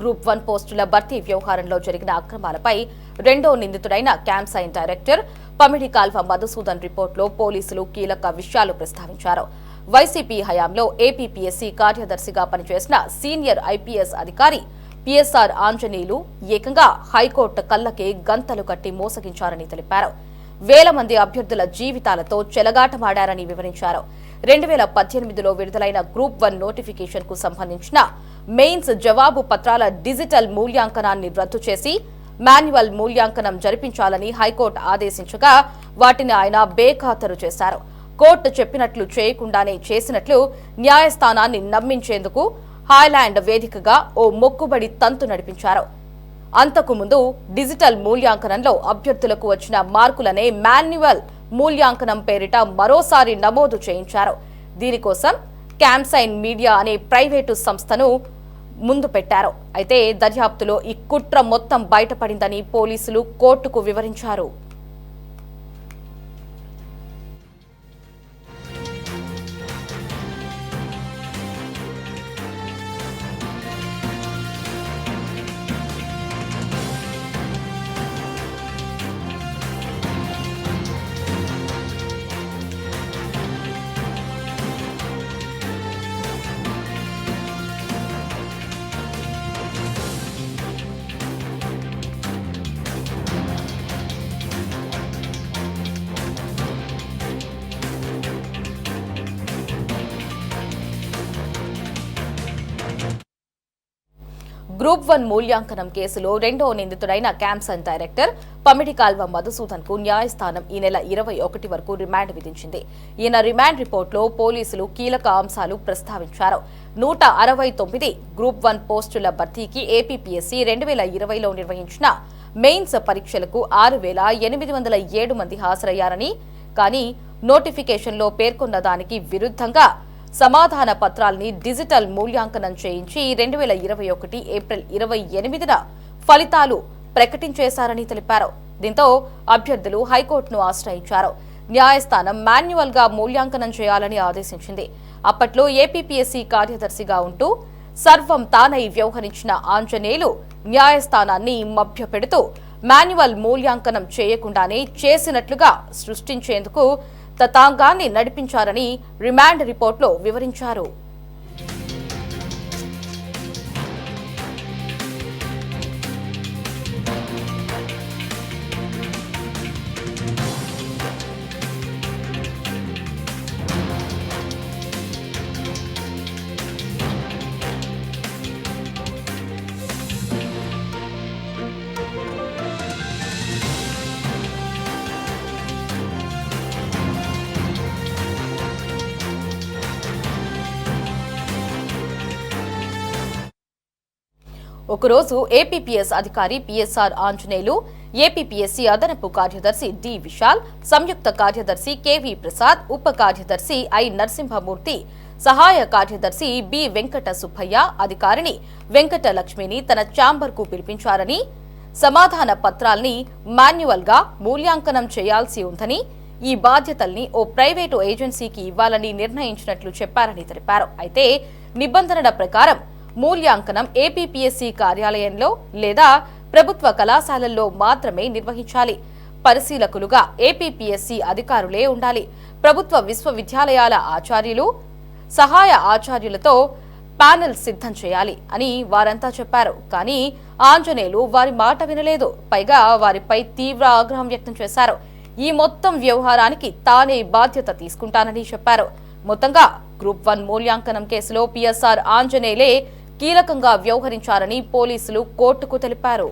Group one పోస్టుల భర్తీ వ్యవహారంలో జరిగిన అక్రమాలపై రెండో నిందితుడైన క్యాంసైన్ డైరెక్టర్ పమిడి కాల్వ మధుసూదన్ రిపోర్టులో పోలీసులు కీలక విషయాలు ప్రస్తావించారు. వైసీపీ హయాంలో ఏపీపీఎస్సీ కార్యదర్శిగా పనిచేసిన సీనియర్ ఐపీఎస్ అధికారి పిఎస్ఆర్ ఆంజనేయులు ఏకంగా హైకోర్టు కళ్ళకే గంతలు కట్టి మోసగించారని తెలిపారు. వేల మంది అభ్యర్థుల జీవితాలతో చెలగాటమాడారని వివరించారు. రెండు వేల పద్దెనిమిదిలో విడుదలైన గ్రూప్ వన్ నోటిఫికేషన్కు సంబంధించిన మెయిన్స్ జవాబు పత్రాల డిజిటల్ మూల్యాంకనాన్ని రద్దు చేసి మాన్యువల్ మూల్యాంకనం జరిపించాలని హైకోర్టు ఆదేశించగా వాటిని ఆయన బేఖాతరు చేశారు. కోర్టు చెప్పినట్లు చేయకుండానే చేసినట్లు న్యాయస్థానాన్ని నమ్మించేందుకు హాయ్లాండ్ వేదికగా ఓ మొక్కుబడి తంతు నడిపించారు. అంతకుముందు డిజిటల్ మూల్యాంకనంలో అభ్యర్థులకు వచ్చిన మార్కులనే మాన్యువల్ మూల్యాంకనం పేరిట మరోసారి నమోదు చేయించారు. దీనికోసం క్యాంసైన్ మీడియా అనే ప్రైవేటు సంస్థను ముందు పెట్టారు. అయితే దర్యాప్తులో ఈ కుట్ర మొత్తం బయటపడిందని పోలీసులు కోర్టుకు వివరించారు. గ్రూప్ వన్ మూల్యాంకనం కేసులో రెండో నిందితుడైన క్యాంప్సన్ డైరెక్టర్ పమిడి కాల్వ మధుసూదన్కు న్యాయస్థానం ఈ నెల ఇరవై ఒకటి వరకు రిమాండ్ విధించింది. ఈయన రిమాండ్ రిపోర్టులో పోలీసులు కీలక అంశాలు ప్రస్తావించారు. నూట అరవై తొమ్మిది గ్రూప్ వన్ పోస్టుల భర్తీకి ఏపీపీఎస్సీ రెండు వేల ఇరవైలో నిర్వహించిన మెయిన్స్ పరీక్షలకు ఆరు వేల ఎనిమిది వందల ఏడు మంది హాజరయ్యారని కానీ నోటిఫికేషన్లో పేర్కొన్న దానికి విరుద్ధంగా సమాధాన పత్రాల్ని డిజిటల్ మూల్యాంకనం చేయించి రెండు వేల ఇరవై ఒకటి ఏప్రిల్ ఇరవై ఎనిమిదిన ఫలితాలు ప్రకటించేశారని తెలిపారు. దీంతో అభ్యర్థులు హైకోర్టును ఆశ్రయించారు. న్యాయస్థానం మాన్యువల్గా మూల్యాంకనం చేయాలని ఆదేశించింది. అప్పట్లో ఏపీపీఎస్సీ కార్యదర్శిగా ఉంటూ సర్వం తానై వ్యవహరించిన ఆంజనేయులు న్యాయస్థానాన్ని మభ్యపెడుతూ మాన్యువల్ మూల్యాంకనం చేయకుండానే చేసినట్లుగా సృష్టించేందుకు తతాంగాన్ని నడిపించారని రిమాండ్ రిపోర్టులో వివరించారు. ఒకరోజు ఏపీపీఎస్ అధికారి పిఎస్ఆర్ ఆంజనేయులు ఏపీపీఎస్సీ అదనపు కార్యదర్శి డి విశాల్ సంయుక్త కార్యదర్శి కెవి ప్రసాద్ ఉప కార్యదర్శి ఐ నరసింహమూర్తి సహాయ కార్యదర్శి బి వెంకట సుబ్బయ్య అధికారిని వెంకట లక్ష్మిని తన ఛాంబర్కు పిలిపించారని సమాధాన పత్రాల్ని మాన్యువల్గా మూల్యాంకనం చేయాల్సి ఉందని ఈ బాధ్యతల్ని ఓ ప్రైవేటు ఏజెన్సీకి ఇవ్వాలని నిర్ణయించినట్లు చెప్పారని తెలిపారు. అయితే నిబంధనల ప్రకారం మూల్యాంకనం ఏపీపీఎస్సీ కార్యాలయంలో లేదా ప్రభుత్వ కళాశాలల్లో మాత్రమే నిర్వహించాలి. పరిశీలకులుగా ఏపీపీఎస్సీ అధికారులే ఉండాలి. ప్రభుత్వ విశ్వవిద్యాలయాల ఆచార్యులు సహాయ ఆచార్యులతో ప్యానెల్ సిద్ధం చేయాలి అని వారంతా చెప్పారు. కానీ ఆంజనేయులు వారి మాట వినలేదు. పైగా వారిపై తీవ్ర ఆగ్రహం వ్యక్తం చేశారు. ఈ మొత్తం వ్యవహారానికి తానే బాధ్యత తీసుకుంటానని చెప్పారు. మొత్తంగా గ్రూప్ వన్ మూల్యాంకనం కేసులో పిఎస్ఆర్ ఆంజనేయులే కీలకంగా వ్యవహరించారని పోలీసులు కోర్టుకు తెలిపారు.